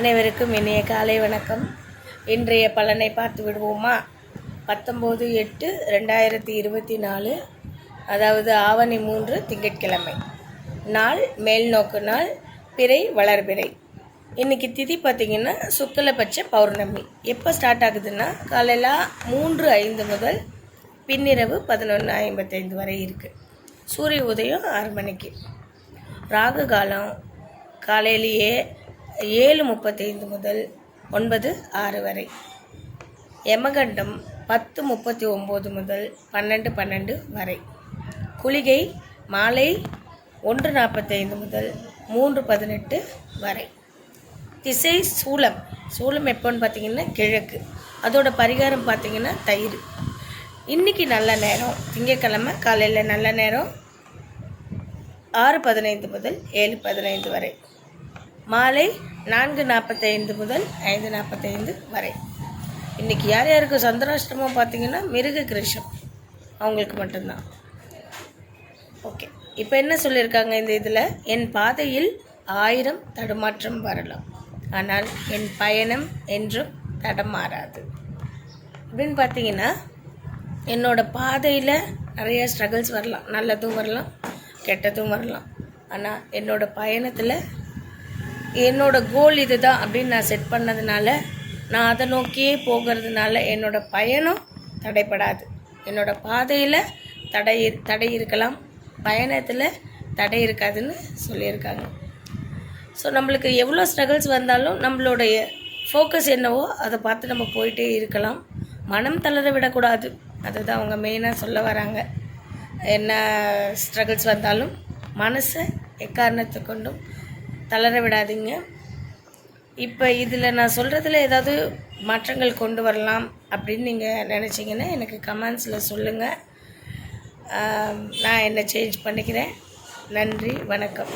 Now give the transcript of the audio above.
அனைவருக்கும் இனிய காலை வணக்கம். இன்றைய பலனை பார்த்து விடுவோமா? பத்தொம்போது எட்டு ரெண்டாயிரத்தி இருபத்தி நாலு அதாவது ஆவணி மூன்று திங்கட்கிழமை. நாள் மேல் நோக்கு நாள் பிறை வளர்பிறை இன்றைக்கி திதி பார்த்திங்கன்னா சுக்கலபட்ச பௌர்ணமி. எப்போ ஸ்டார்ட் ஆகுதுன்னா காலையில் மூன்று ஐந்து முதல் பின்னிரவு பதினொன்று ஐம்பத்தைந்து வரை இருக்குது சூரிய உதயம் ஆறு மணிக்கு. ராகு காலம் காலையிலேயே ஏழு முப்பத்தைந்து முதல் ஒன்பது ஆறு வரை. யமகண்டம் பத்து முப்பத்தி ஒம்பது முதல் பன்னெண்டு பன்னெண்டு வரை. குளிகை மாலை ஒன்று நாற்பத்தைந்து முதல் மூன்று பதினெட்டு வரை. திசை சூலம். சூலம் எப்போன்னு பார்த்தீங்கன்னா கிழக்கு. அதோட பரிகாரம் பார்த்தீங்கன்னா தயிர். இன்றைக்கி நல்ல நேரம். திங்கக்கிழமை காலையில் நல்ல நேரம் ஆறு பதினைந்து முதல் ஏழு பதினைந்து வரை. மாலை நான்கு நாற்பத்தைந்து முதல் ஐந்து நாற்பத்தைந்து வரை. இன்றைக்கி யார் யாருக்கு சந்திராஷ்டமம் பார்த்தீங்கன்னா மிருக கிருஷம். அவங்களுக்கு மட்டும்தான். ஓகே. இப்போ என்ன சொல்லியிருக்காங்க இந்த இதில்? என் பாதையில் ஆயிரம் தடுமாற்றம் வரலாம். ஆனால் என் பயணம் என்றும் தடமாறாது. அப்படின்னு பார்த்தீங்கன்னா என்னோட பாதையில் நிறைய ஸ்ட்ரகிள்ஸ் வரலாம். நல்லதும் வரலாம் கெட்டதும் வரலாம். ஆனால் என்னோடய பயணத்தில் என்னோடய கோல் இதுதான் அப்படின்னு நான் செட் பண்ணதுனால நான் அதை நோக்கியே போகிறதுனால என்னோடய பயணம் தடைப்படாது. என்னோடய பாதையில் தடை தடை இருக்கலாம். பயணத்தில் தடை இருக்காதுன்னு சொல்லியிருக்காங்க. ஸோ நம்மளுக்கு எவ்வளோ ஸ்ட்ரகிள்ஸ் வந்தாலும் நம்மளுடைய ஃபோக்கஸ் என்னவோ அதை பார்த்து நம்ம போயிட்டே இருக்கலாம். மனம் தளர விடக்கூடாது. அதுதான் அவங்க மெயினாக சொல்ல வராங்க. என்ன ஸ்ட்ரகிள்ஸ் வந்தாலும் மனசை எக்காரணத்தை கொண்டும் தளர விடாதீங்க. இப்போ இதில் நான் சொல்கிறதுல ஏதாவது மாற்றங்கள் கொண்டு வரலாம் அப்படின்னு நீங்கள் நினச்சிங்கன்னா எனக்கு கமெண்ட்ஸில் சொல்லுங்கள் நான் என்ன சேஞ்ச் பண்ணிக்கிறேன். நன்றி வணக்கம்.